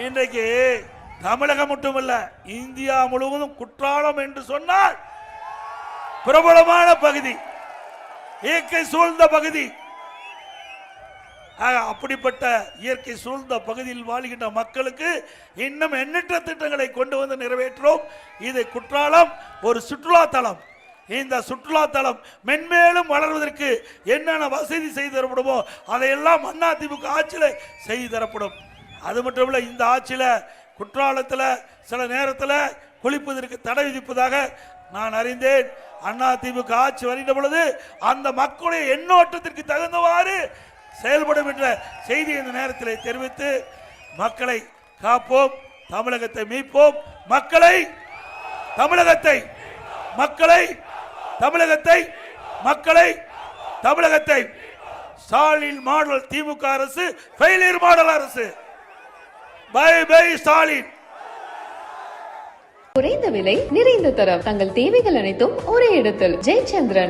இன்றைக்கு தமிழகம் மட்டுமல்ல இந்தியா முழுவதும் குற்றாலம் என்று சொன்னால் பிரபலமான பகுதி இயற்கை சூழ்ந்த பகுதி. அப்படிப்பட்ட இயற்கை சூழ்ந்த பகுதியில் வாழ்கின்ற மக்களுக்கு இன்னும் எண்ணற்ற திட்டங்களை கொண்டு வந்து நிறைவேற்றுவோம் இது குற்றாலம் ஒரு சுற்றுலா தலம். இந்த சுற்றுலா தலம் மென்மேலும் வளர்வதற்கு என்னென்ன வசதி செய்து தரப்படுமோ அதையெல்லாம் அதிமுக ஆட்சியில் செய்து தரப்படும். அது மட்டும் இல்லை இந்த ஆட்சியில் குற்றாலத்தில் சில நேரத்தில் குளிப்பதற்கு தடை விதிப்பதாக நான் அறிந்தேன். அண்ணா திமுக ஆட்சி வருகின்ற பொழுது அந்த மக்களுடைய எண்ணோட்டத்திற்கு தகுந்தவாறு செயல்படும் என்ற செய்தி இந்த நேரத்தில் தெரிவித்து மக்களை காப்போம் தமிழகத்தை மீட்போம். மக்களை தமிழகத்தை மக்களை தமிழகத்தை மக்களை தமிழகத்தை. ஸ்டாலின் மாடல் திமுக அரசு ஃபெயிலியர் மாடல் அரசு. Bye bye Stalin. குறைந்த விலை நிறைந்த தரம். தங்கள் தேவைகள் அனைத்தும் ஒரே இடத்தில். ஜெயச்சந்திரன்.